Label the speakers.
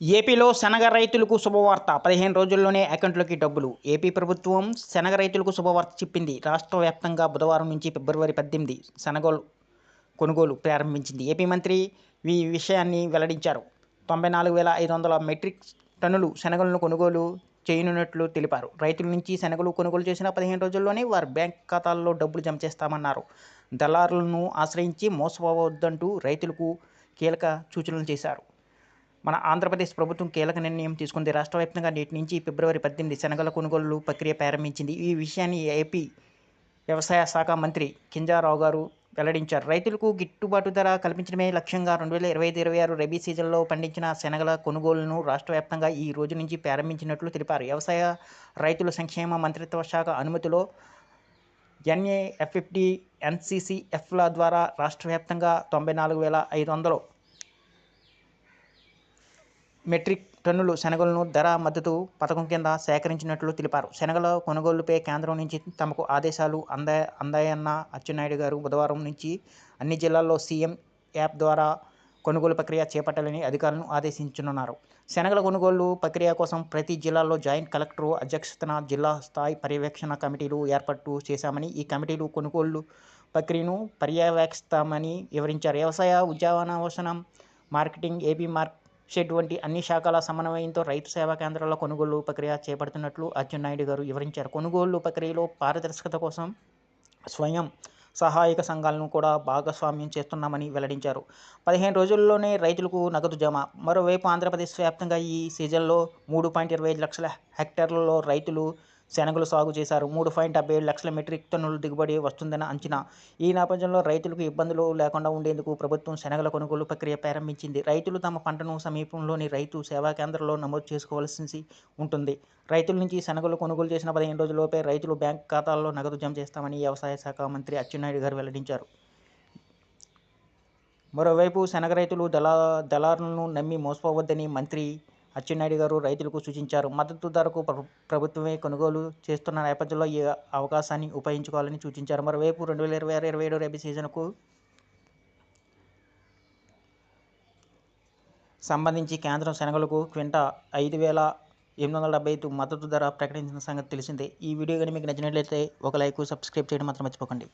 Speaker 1: ఏపీలో శనగ రైతులకు శుభవార్త. పదిహేను రోజుల్లోనే అకౌంట్లోకి డబ్బులు. ఏపీ ప్రభుత్వం శనగ రైతులకు శుభవార్త చెప్పింది. రాష్ట్ర వ్యాప్తంగా బుధవారం నుంచి ఫిబ్రవరి పద్దెనిమిది శనగలు కొనుగోలు ప్రారంభించింది. ఏపీ మంత్రి ఈ విషయాన్ని వెల్లడించారు. తొంభై నాలుగు వేల ఐదు వందల మెట్రిక్ టన్నులు శనగలను కొనుగోలు చేయనున్నట్లు తెలిపారు. రైతుల నుంచి శనగలు కొనుగోలు చేసిన పదిహేను రోజుల్లోనే వారి బ్యాంక్ ఖాతాల్లో డబ్బులు జమ చేస్తామన్నారు. దళారులను ఆశ్రయించి మోసపోవద్దంటూ రైతులకు కీలక సూచనలు చేశారు. మన ఆంధ్రప్రదేశ్ ప్రభుత్వం కీలక నిర్ణయం తీసుకుంది. రాష్ట్ర వ్యాప్తంగా నేటి నుంచి ఫిబ్రవరి పద్దెనిమిది శనగల కొనుగోలు ప్రక్రియ ప్రారంభించింది. ఈ విషయాన్ని ఏపీ వ్యవసాయ శాఖ మంత్రి కింజారావు గారు వెల్లడించారు. రైతులకు గిట్టుబాటు ధర కల్పించడమే లక్ష్యంగా రెండు వేల ఇరవై ఐదు ఇరవై ఆరు రబీ సీజన్లో పండించిన శనగల కొనుగోలును రాష్ట్ర వ్యాప్తంగా ఈ రోజు నుంచి ప్రారంభించినట్లు తెలిపారు. వ్యవసాయ రైతుల సంక్షేమ మంత్రిత్వ శాఖ అనుమతిలో ఎన్ఏఎఫ్ఎఫ్డి ఎన్సిసిఎఫ్ల ద్వారా రాష్ట్ర వ్యాప్తంగా తొంభై నాలుగు వేల ఐదు వందలు మెట్రిక్ టన్నులు శనగలను ధర మద్దతు పథకం కింద సేకరించినట్లు తెలిపారు. శనగల కొనుగోలుపై కేంద్రం నుంచి తమకు ఆదేశాలు అందా అందాయన్న అచ్చెన్నాయుడు గారు బుధవారం నుంచి అన్ని జిల్లాల్లో సీఎం యాప్ ద్వారా కొనుగోలు ప్రక్రియ చేపట్టాలని అధికారులను ఆదేశించనున్నారు. శనగల కొనుగోలు ప్రక్రియ కోసం ప్రతి జిల్లాలో జాయింట్ కలెక్టర్ అధ్యక్షతన జిల్లా స్థాయి పర్యవేక్షణ కమిటీలు ఏర్పాటు చేశామని ఈ కమిటీలు కొనుగోలు ప్రక్రియను పర్యవేక్షిస్తామని వివరించారు. వ్యవసాయ ఉద్యానవసనం మార్కెటింగ్ ఏపీ మార్క్ షెడ్ వంటి అన్ని శాఖల సమన్వయంతో రైతు సేవా కేంద్రాల కొనుగోలు ప్రక్రియ చేపడుతున్నట్లు అచ్చెన్నాయుడు గారు వివరించారు. కొనుగోలు ప్రక్రియలో పారదర్శకత కోసం స్వయం సహాయక సంఘాలను కూడా భాగస్వామ్యం చేస్తున్నామని వెల్లడించారు. పదిహేను రోజుల్లోనే రైతులకు నగదు జమ. మరోవైపు ఆంధ్రప్రదేశ్ వ్యాప్తంగా ఈ సీజన్లో మూడు పాయింట్ ఇరవై ఐదు లక్షల హెక్టార్లలో రైతులు శనగలు సాగు చేశారు. మూడు పాయింట్ డెబ్బై ఏడు లక్షల మెట్రిక్ టన్నుల దిగుబడి వస్తుందని అంచనా. ఈ నేపథ్యంలో రైతులకు ఇబ్బందులు లేకుండా ఉండేందుకు ప్రభుత్వం శనగల కొనుగోలు ప్రక్రియ ప్రారంభించింది. రైతులు తమ పంటను సమీపంలోని రైతు సేవా కేంద్రంలో నమోదు చేసుకోవాల్సి ఉంటుంది. రైతుల నుంచి శనగలు కొనుగోలు చేసిన పదిహేను రోజుల్లోపే రైతులు బ్యాంక్ ఖాతాల్లో నగదు జమ చేస్తామని వ్యవసాయ శాఖ మంత్రి అచ్చెన్నాయుడు గారు వెల్లడించారు. మరోవైపు శనగ రైతులు దళా దళారులను నమ్మి మోసపోవద్దని మంత్రి అచ్చెన్నాయుడు గారు రైతులకు సూచించారు. మద్దతు ధరకు ప్రభుత్వమే కొనుగోలు చేస్తున్న నేపథ్యంలో ఈ అవకాశాన్ని ఉపయోగించుకోవాలని సూచించారు. మరోవైపు రెండు వేల ఇరవై ఆరు ఇరవై ఏడు రబీ సీజన్కు సంబంధించి కేంద్రం శనగలకు క్వింటా ఐదు వేల ఎనిమిది వందల డెబ్బై ఐదు మద్దతు ధర ప్రకటించిన సంగతి తెలిసిందే. ఈ వీడియో కానీ మీకు నచ్చినట్లయితే ఒక లైక్ సబ్స్క్రైబ్ చేయడం మాత్రం మర్చిపోకండి.